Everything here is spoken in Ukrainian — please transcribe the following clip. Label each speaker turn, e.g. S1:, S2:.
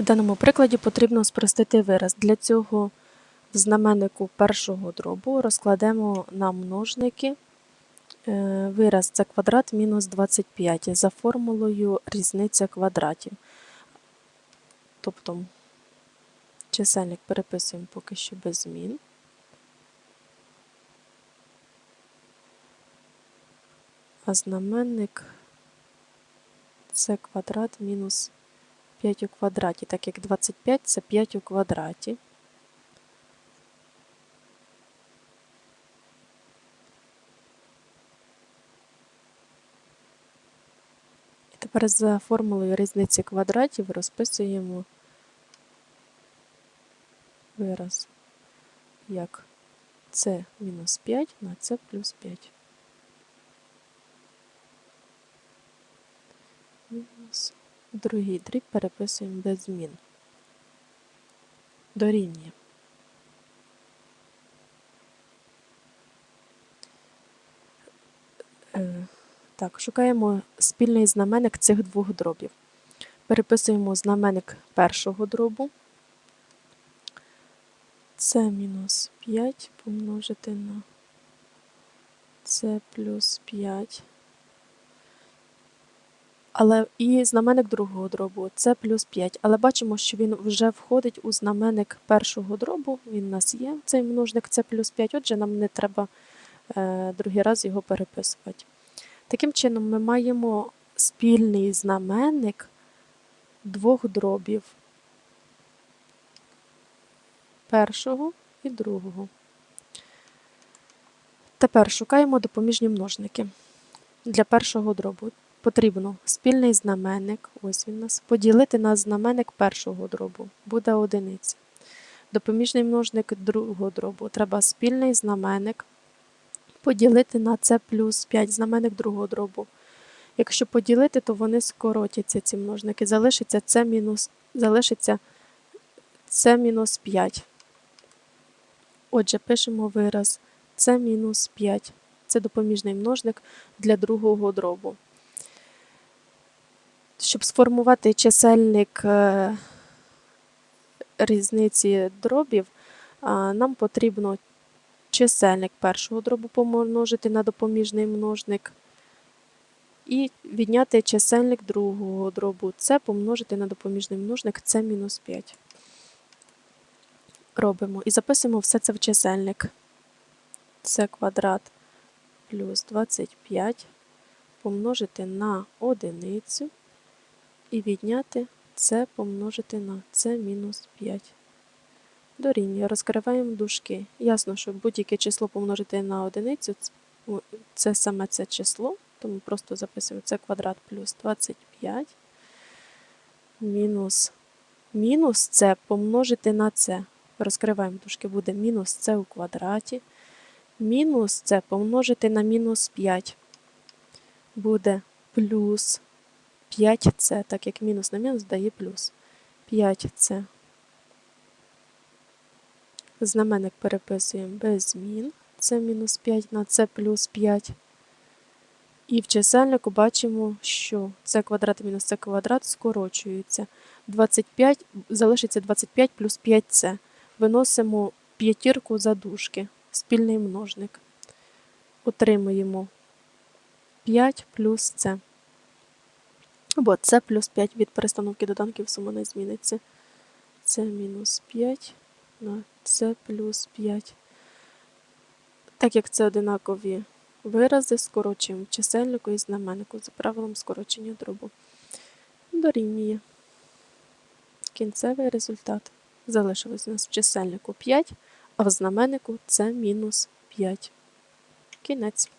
S1: В даному прикладі потрібно спростити вираз. Для цього в знаменнику першого дробу розкладемо на множники е, вираз це квадрат мінус 25 за формулою різниця квадратів. Тобто чисельник переписуємо поки що без змін. А знаменник це квадрат мінус 5 у квадраті, так як 25 це 5 у квадраті. І тепер за формулою різниці квадратів розписуємо вираз як c мінус 5 на c плюс 5. Мінус Другий дріб переписуємо без змін. Дорівнює. Е, Так, шукаємо спільний знаменник цих двох дробів. Переписуємо знаменник першого дробу. Це мінус 5 помножити на це плюс 5 але і знаменник другого дробу це плюс 5. Але бачимо, що він вже входить у знаменник першого дробу. Він у нас є, цей множник це плюс 5, отже, нам не треба е, другий раз його переписувати. Таким чином, ми маємо спільний знаменник двох дробів першого і другого. Тепер шукаємо допоміжні множники для першого дробу потрібно спільний знаменник, ось він нас, поділити на знаменник першого дробу, буде одиниця. Допоміжний множник другого дробу треба спільний знаменник поділити на це плюс 5 знаменник другого дробу. Якщо поділити, то вони скоротяться, ці множники. Залишиться це мінус, залишиться це мінус 5. Отже, пишемо вираз це мінус 5. Це допоміжний множник для другого дробу. Щоб сформувати чисельник е, різниці дробів, нам потрібно чисельник першого дробу помножити на допоміжний множник і відняти чисельник другого дробу. Це помножити на допоміжний множник це мінус 5. Робимо і записуємо все це в чисельник. Це квадрат плюс 25 помножити на одиницю і відняти це помножити на це мінус 5. Дорівнює. Розкриваємо дужки. Ясно, що будь-яке число помножити на одиницю це саме це число, тому просто записуємо це квадрат плюс 25. Мінус мінус це помножити на це. Розкриваємо дужки, буде мінус це у квадраті. Мінус це помножити на мінус 5. Буде плюс 5С, так як мінус на мінус дає плюс. 5С. Знаменник переписуємо без змін. Це мінус 5 на С плюс 5. І в чисельнику бачимо, що С квадрат мінус С квадрат скорочуються. 25, Залишиться 25 плюс 5С. Виносимо п'ятірку за дужки, спільний множник. Отримуємо 5 плюс С. Бо це плюс 5 від перестановки доданків сума не зміниться. Це мінус 5 на це плюс 5. Так як це одинакові вирази, скорочуємо чисельнику і знаменнику за правилом скорочення дробу. Дорівнює. Кінцевий результат. Залишилось у нас в чисельнику 5, а в знаменнику це мінус 5. Кінець.